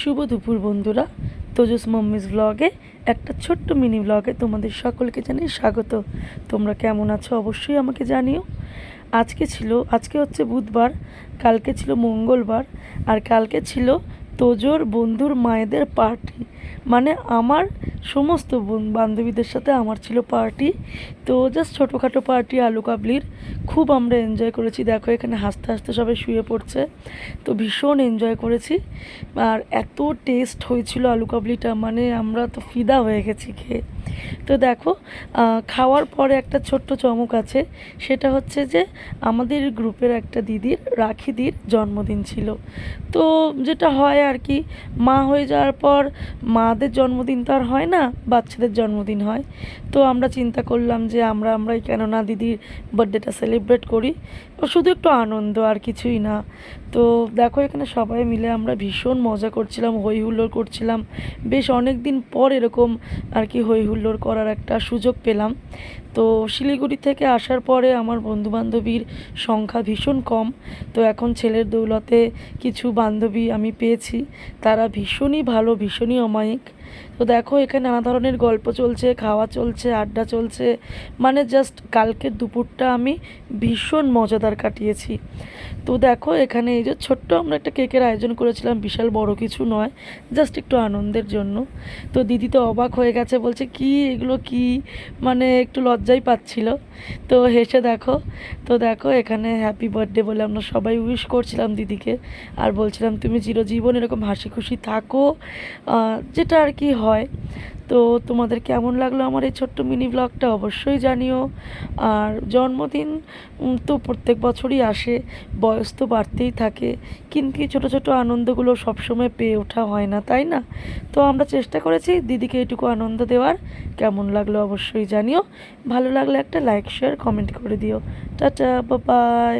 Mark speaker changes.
Speaker 1: শুভ দুপুর বন্ধুরা। তোজস মম্মিস ব্লগে একটা ছোট্ট মিনি ব্লগে তোমাদের সকলকে জানিয়ে স্বাগত। তোমরা কেমন আছো অবশ্যই আমাকে জানিও। আজকে ছিল, আজকে হচ্ছে বুধবার, কালকে ছিল মঙ্গলবার, আর কালকে ছিল তোজোর বন্ধুর মায়েদের পার্টি মানে আমার সমস্ত বন- বান্ধবীদের সাথে আমার ছিল পার্টি তো জাস্ট ছোটোখাটো পার্টি আলু কাবলির। খুব আমরা এনজয় করেছি। দেখো এখানে হাসতে হাসতে সবাই শুয়ে পড়ছে। তো ভীষণ এনজয় করেছি। আর এত টেস্ট হয়েছিল আলু কাবলিটা। মানে আমরা তো ফিদা হয়ে গেছি খেয়ে। তো দেখো খাওয়ার পরে একটা ছোট্ট চমক আছে। সেটা হচ্ছে যে, আমাদের গ্রুপের একটা দিদির রাখিদির জন্মদিন ছিল। তো যেটা হয় আর কি, মা হয়ে যাওয়ার পর মাদের জন্মদিন তো আর হয় না, বাচ্চাদের জন্মদিন হয়। তো আমরা চিন্তা করলাম যে, আমরা, আমরাই কেন না দিদির বার্থডেটা সেলিব্রেট করি। শুধু একটু আনন্দ, আর কিছুই না। তো দেখো, এখানে সবাই মিলে আমরা ভীষণ মজা করছিলাম, হই হুল্লোড় করছিলাম। বেশ অনেক দিন পর এরকম আর কি হই হুল্লোড় করার একটা সুযোগ পেলাম। তো শিলিগুড়ি থেকে আসার পরে আমার বন্ধুবান্ধবীর সংখ্যা ভীষণ কম। তো এখন ছেলের দৌলতে কিছু বান্ধবী আমি পেয়েছি। তারা ভীষণই ভালো, ভীষণই অমায়িক। তো দেখো, এখানে নানা ধরনের গল্প চলছে, খাওয়া চলছে, আড্ডা চলছে। মানে জাস্ট কালকের দুপুরটা আমি ভীষণ মজাদার কাটিয়েছি। তো দেখো, এখানে এই যে ছোট্ট আমরা একটা কেকের আয়োজন করেছিলাম, বিশাল বড় কিছু নয় জাস্ট একটু আনন্দের জন্য। তো দিদি তো অবাক হয়ে গেছে, বলছে, কি এগুলো, কি? মানে একটু লজ্জাই পাচ্ছিল। তো হেসে দেখো, তো দেখো, এখানে হ্যাপি বার্থডে বলে আমরা সবাই উইশ করছিলাম দিদিকে। আর বলছিলাম, তুমি চিরজীবন এরকম হাসি খুশি থাকো যেটা আর কি হয় তো তোমাদের কেমন লাগল আমার এই ছোট্ট মিনি ব্লগটা অবশ্যই জানিও। আর জন্মদিন তো প্রত্যেক বছরই আসে, বয়স তো বাড়তেই থাকে। কিন্তু ছোটো ছোটো আনন্দগুলো সবসময় পেয়ে ওঠা হয় না, তাই না? তো আমরা চেষ্টা করেছি দিদিকে এটুকু আনন্দ দেওয়ার। কেমন লাগল অবশ্যই জানিও। ভালো লাগলে একটা লাইক শেয়ার কমেন্ট করে দিও। টাটা বাবাই